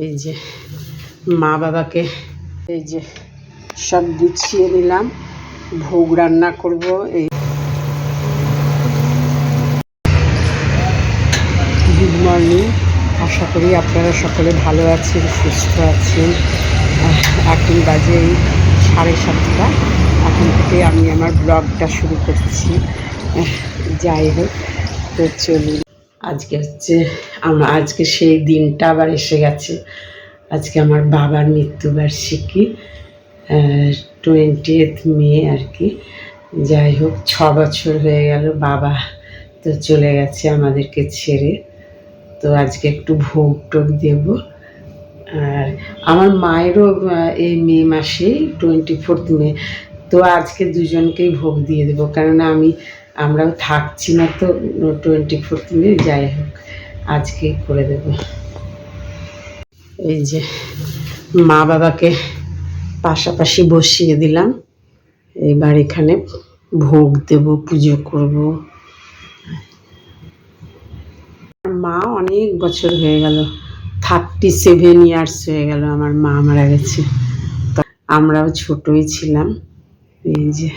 এই যে মা বাবাকে এই যে সব গুছিয়ে নিলাম, ভোগ রান্না করব, এই গুড মর্নিং আশা করি আপনারা সকলে ভালো আছেন, সুস্থ আছেন। এখন বাজে এই সাড়ে সাতটা। এখন থেকে আমি আমার ব্লগটা শুরু করছি। যাই হোক, তো চলুন। আজকে হচ্ছে আমার আজকে সেই দিনটা আবার এসে গেছে। আজকে আমার বাবার মৃত্যুবার্ষিকী টোয়েন্টিয়েথ মে আর কি। যাই হোক, ছ বছর হয়ে গেল, বাবা তো চলে গেছে আমাদেরকে ছেড়ে। তো আজকে একটু ভোগ টোগ দেব। আর আমার মায়েরও এই মে মাসেই টোয়েন্টি ফোর্থ মে তো আজকে দুজনকেই ভোগ দিয়ে দেবো, কেননা আমি আমরাও থাকছি না তো টোয়েন্টি ফোর্থ মে, যাই হোক, আজকে করে দেব। এই যে মা বাবাকে পাশাপাশি বসিয়ে দিলাম। এবার এখানে ভোগ দেব, পুজো করব। মা অনেক বছর হয়ে গেল, থার্টি সেভেন ইয়ার্স হয়ে গেল আমার মা মারা গেছে। আমরাও ছোটই ছিলাম। এই যে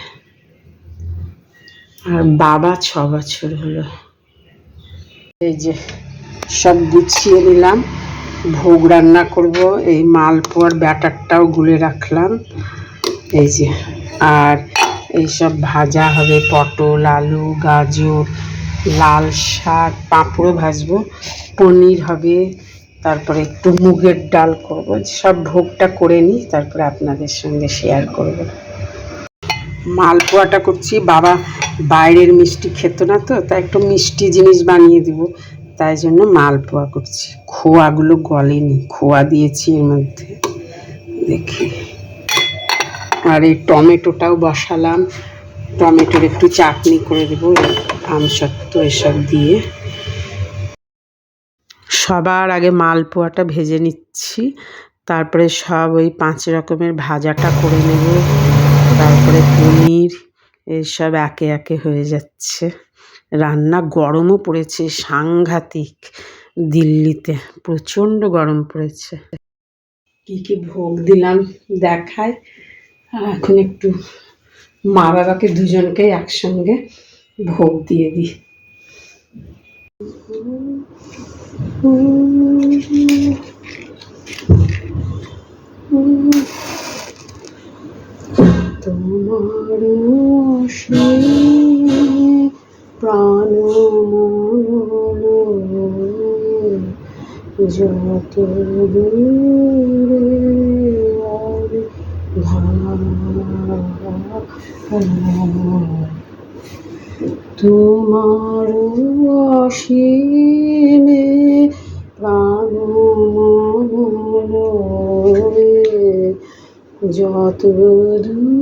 আর বাবা ছ বছর হলো। এই যে সব গুছিয়ে নিলাম, ভোগ রান্না করব, এই মালপোয়ার ব্যাটারটাও গুলে রাখলাম, এই যে। আর এইসব ভাজা হবে পটল, আলু, গাজর, লাল শাক, পাঁপড়ও ভাজবো, পনির হবে, তারপরে একটু মুগের ডাল করব, সব ভোগটা করে নিই, তারপরে আপনাদের সঙ্গে শেয়ার করব। মালপোয়াটা করছি। বাবা বাইরের মিষ্টি খেত না তো, তাই একটু মিষ্টি জিনিস বানিয়ে দিব। তাই জন্য মালপোয়া করছি। খোয়াগুলো গলেনি, খোয়া দিয়েছি এর মধ্যে। দেখি। আর এই টমেটোটাও বসালাম। টমেটোর একটু চাটনি করে দেবো আমসত্ত্ব এসব দিয়ে। সবার আগে মালপোয়াটা ভেজে নিচ্ছি। তারপরে সব ওই পাঁচ রকমের ভাজাটা করে নেব। তারপরে পনির এইসব একে একে হয়ে যাচ্ছে। রান্না গরমও পড়েছে, সাংঘাতিক। দিল্লিতে প্রচণ্ড গরম পড়েছে। কি কি ভোগ দিলাম দেখায় এখন একটু মা বাবাকে দুজনকে একসঙ্গে ভোগ দিয়ে দিই। প্রাণ যত তোমার অসীমে প্রাণ যত দূরে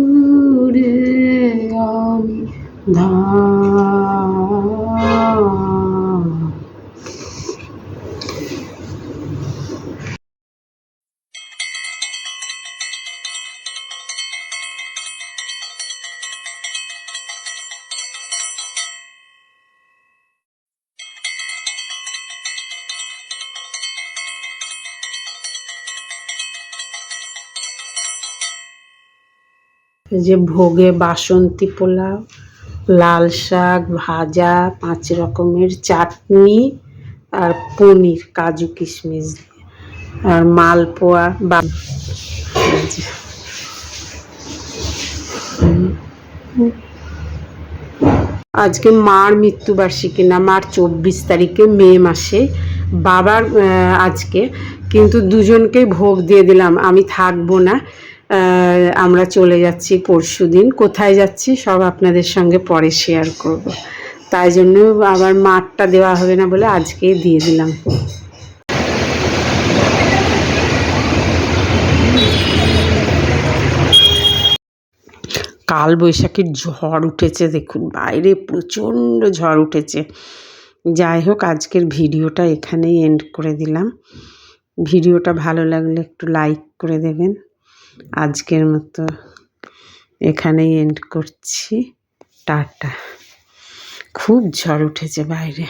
যে ভোগে বাসন্তী পোলাও। লাল শাক, ভাজা, পাঁচ রকমের চাটনি আর পনির, কাজু কিশমিশ আর মালপোয়া, বা আজকে মার মৃত্যুবার্ষিকী না, মার চব্বিশ তারিখে মে মাসে। বাবার আজকে। কিন্তু দুজনকেই ভোগ দিয়ে দিলাম। আমি থাকব না। আমরা চলে যাচ্ছি পরশু দিন। কোথায় যাচ্ছি সব আপনাদের সঙ্গে পরে শেয়ার করব। তাই জন্য আবার মাঠটা দেওয়া হবে না বলে আজকেই দিয়ে দিলাম। কাল বৈশাখীর ঝড় উঠেছে দেখুন, বাইরে প্রচণ্ড ঝড় উঠেছে। যাই হোক, আজকের ভিডিওটা এখানেই এন্ড করে দিলাম। ভিডিওটা ভালো লাগলে একটু লাইক করে দেবেন। আজকের মতো এখানেই এন্ড করছি। টাটা। খুব ঝড় উঠেছে বাইরে।